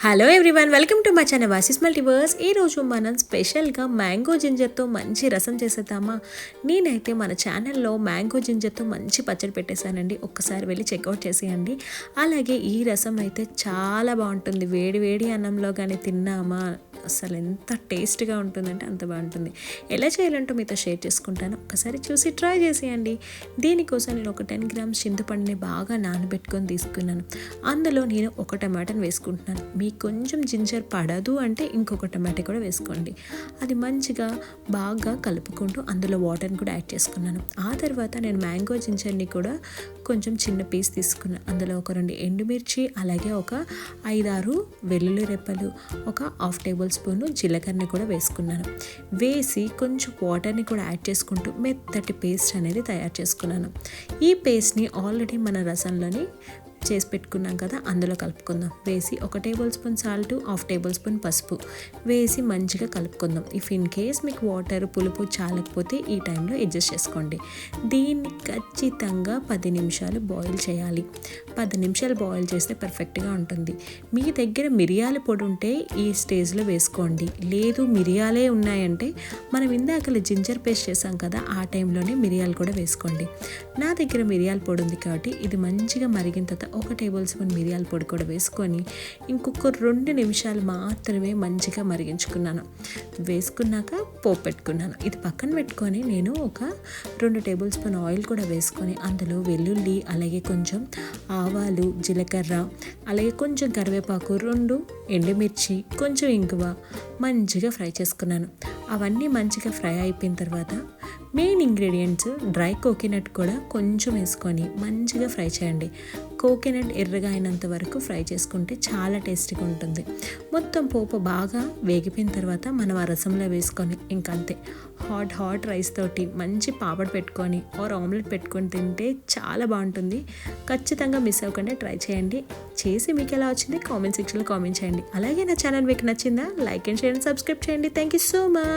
Hello everyone welcome to మా channel వాసిస్ multiverse ఈరోజు మనం స్పెషల్గా మ్యాంగో జింజర్తో మంచి రసం చేసేద్దామా? నేనైతే మన ఛానల్లో మ్యాంగో జింజర్తో మంచి పచ్చడి పెట్టేశానండి. ఒక్కసారి వెళ్ళి చెక్అవుట్ చేసేయండి. అలాగే ఈ రసం అయితే చాలా బాగుంటుంది. వేడి వేడి అన్నంలో కానీ తిన్నామా? అసలు ఎంత టేస్ట్గా ఉంటుందంటే అంత బాగుంటుంది. ఎలా చేయాలంటూ మీతో షేర్ చేసుకుంటాను. ఒకసారి చూసి ట్రై చేసేయండి. దీనికోసం నేను ఒక టెన్ గ్రామ్స్ చింతపండుని బాగా నానబెట్టుకొని తీసుకున్నాను. అందులో నేను ఒక టమాటాని వేసుకుంటున్నాను. మీకు కొంచెం జింజర్ పడదు అంటే ఇంకొక టమాటా కూడా వేసుకోండి. అది మంచిగా బాగా కలుపుకుంటూ అందులో వాటర్ని కూడా యాడ్ చేసుకున్నాను. ఆ తర్వాత నేను మ్యాంగో జింజర్ని కూడా కొంచెం చిన్న పీస్ తీసుకున్నాను అందులో ఒక రెండు ఎండుమిర్చి అలాగే ఒక ఐదారు వెల్లుల్లి రెప్పలు ఒక హాఫ్ టేబుల్ స్పూన్ జీలకర్రని కూడా వేసుకున్నాను. వేసి కొంచెం వాటర్ని కూడా యాడ్ చేసుకుంటూ మెత్తటి పేస్ట్ అనేది తయారు చేసుకున్నాను. ఈ పేస్ట్ని ఆల్రెడీ మన రసంలోని చేసి పెట్టుకున్నాం కదా అందులో కలుపుకుందాం. వేసి ఒక tablespoon salt half tablespoon పసుపు. వేసి మంచిగా కలుపుకుందాం. ఇఫ్ ఇన్ కేస్ మీకు వాటర్ పులుపు చాలకపోతే ఈ టైంలో అడ్జస్ట్ చేసుకోండి. దీన్ని ఖచ్చితంగా పది నిమిషాలు బాయిల్ చేయాలి. పది నిమిషాలు బాయిల్ చేస్తే పర్ఫెక్ట్గా ఉంటుంది. మీ దగ్గర మిరియాల పొడి ఉంటే ఈ స్టేజ్లో వేసుకోండి. లేదు మిరియాలే ఉన్నాయంటే మనం ఇందాక జింజర్ పేస్ట్ చేసాం కదా ఆ టైంలోనే మిరియాలు కూడా వేసుకోండి. నా దగ్గర మిరియాల పొడి ఉంది కాబట్టి ఇది మంచిగా మరిగిన తర్వాత ఒక టేబుల్ స్పూన్ మిరియాల పొడి కూడా వేసుకొని ఇంకొక రెండు నిమిషాలు మాత్రమే మంచిగా మరిగించుకున్నాను. వేసుకున్నాక పోపు పెట్టుకున్నాను. ఇది పక్కన పెట్టుకొని నేను ఒక రెండు టేబుల్ స్పూన్ ఆయిల్ కూడా వేసుకొని అందులో వెల్లుల్లి అలాగే కొంచెం ఆవాలు జీలకర్ర అలాగే కొంచెం కరివేపాకు రెండు ఎండుమిర్చి కొంచెం ఇంగువ మంచిగా ఫ్రై చేసుకున్నాను. అవన్నీ మంచిగా ఫ్రై అయిపోయిన తర్వాత మెయిన్ ఇంగ్రీడియంట్స్ డ్రై కోకోనట్ కూడా కొంచెం వేసుకొని మంచిగా ఫ్రై చేయండి. కోకోనట్ ఎర్రగా అయినంత వరకు ఫ్రై చేసుకుంటే చాలా టేస్టీగా ఉంటుంది. మొత్తం పోపు బాగా వేగిపోయిన తర్వాత మనం ఆ రసంలో వేసుకొని ఇంకంతే హాట్ హాట్ రైస్ తోటి మంచి పాపడ్ పెట్టుకొని ఆర్ ఆమ్లెట్ పెట్టుకొని తింటే చాలా బాగుంటుంది. ఖచ్చితంగా మిస్ అవ్వకుండా ట్రై చేయండి. చేసి మీకు ఎలా వచ్చింది కామెంట్ సెక్షన్లో కామెంట్ చేయండి. అలాగే నా ఛానల్ మీకు నచ్చిందా? Like and share and subscribe చేయండి. Thank you so much